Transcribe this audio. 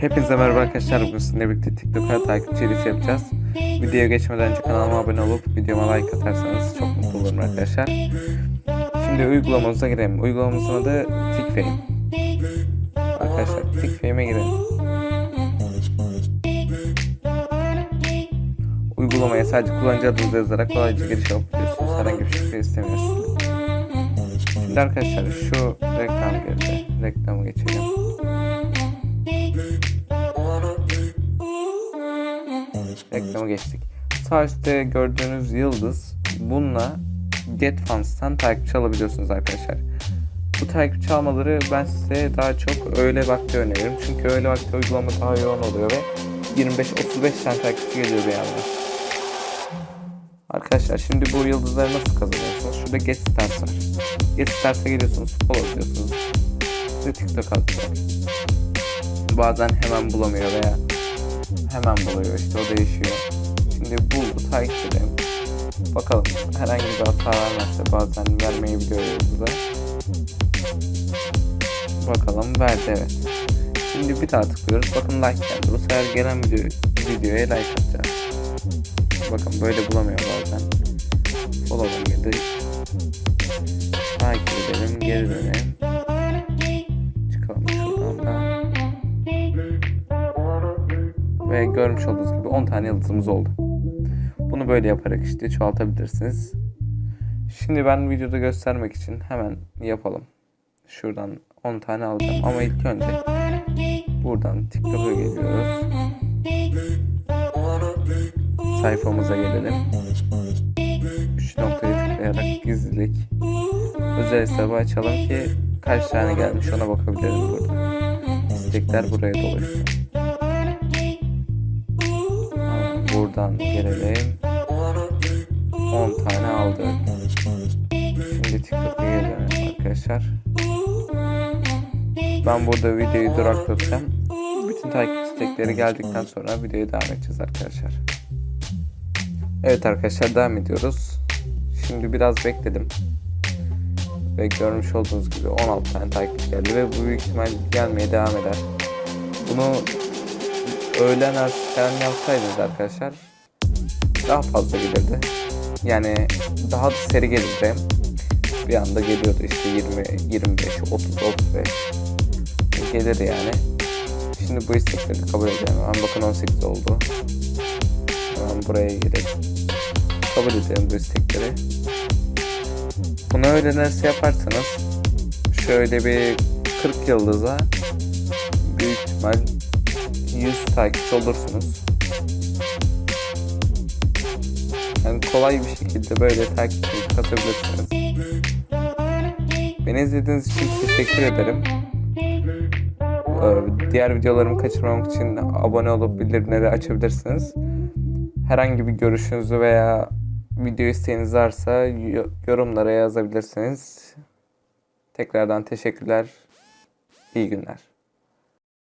Hepinize merhaba arkadaşlar. Bugün sizinle birlikte TikTok'a takipçi listesi yapacağız. Videoya geçmeden önce kanalıma abone olup videoma like atarsanız çok mutlu olurum arkadaşlar. Şimdi uygulamamıza girelim. Uygulamamızın adı TikFame. Arkadaşlar TikFame'e girelim. Uygulamaya sadece kullanıcı adınızı yazarak kolayca giriş yapabiliyorsunuz. Herhangi bir şifre istemiyorsunuz. Şimdi arkadaşlar şu reklam geldi. Reklamı geçelim. Reklamı geçtik. Sağ üstte gördüğünüz yıldız bununla Get Funds'tan takipçi alabiliyorsunuz arkadaşlar. Bu takipçi almaları ben size daha çok öğle vakti öneririm. Çünkü öğle vakti uygulama daha yoğun oluyor ve 25-35 tane takipçi geliyor bir anda. Arkadaşlar şimdi bu yıldızları nasıl kazanıyorsunuz? Şurada Get Stars var. Get Stars'a geliyorsunuz, follow diyorsunuz. Size TikTok atacak. Bazen hemen bulamıyor veya hemen buluyor işte o değişiyor. Şimdi buldu takip edelim. Bakalım herhangi bir hata vermezse bazen vermeyebiliyor yıldızı. Bakalım verdi evet. Şimdi bir daha tıklıyoruz. Bakın like geldi. Bu sefer gelen video, videoya like atacağız. Bakın böyle bulamıyor bazen. Follow'a girdik. Takip edelim. Geri dönelim. Çıkalım şuradan da. Ve görmüş olduğunuz gibi 10 tane yıldızımız oldu. Bunu böyle yaparak işte çoğaltabilirsiniz. Şimdi ben videoda göstermek için hemen yapalım. Şuradan 10 tane alacağım ama ilk önce buradan TikTok'a geliyoruz. Sayfamıza gelelim. 3 noktayı tıklayarak gizlilik. Özel hesabı açalım ki kaç tane gelmiş ona bakabilirim burada. İstekler buraya dolaşıyor. Buradan gelelim. 10 tane aldık. Şimdi TikTok'a gelelim arkadaşlar. Ben burada videoyu duraklatacağım. Bütün takip istekleri geldikten sonra videoya devam edeceğiz arkadaşlar. Evet arkadaşlar devam ediyoruz. Şimdi biraz bekledim. Ve görmüş olduğunuz gibi 16 tane takipçi geldi ve bu büyük ihtimal gelmeye devam eder. Bunu öğlen artık yapsaydınız arkadaşlar daha fazla gelirdi. Yani daha da seri gelirdi. Bir anda geliyordu işte 20, 25, 30, 35 gelir yani. Şimdi bu istekleri kabul edelim. Hemen bakın 18 oldu. Hemen buraya girip kabul edelim bu istekleri. Bunu öyle nasıl yaparsanız şöyle bir 40 yıldıza büyük ihtimal 100 takipçi olursunuz. Yani kolay bir şekilde böyle takipçi kasabilirsiniz. Beni izlediğiniz için teşekkür ederim. Ee, Diğer videolarımı kaçırmamak için abone olup bildirimleri açabilirsiniz. Herhangi bir görüşünüzü veya video isteğiniz varsa yo- yorumlara yazabilirsiniz. Tekrardan teşekkürler. İyi günler.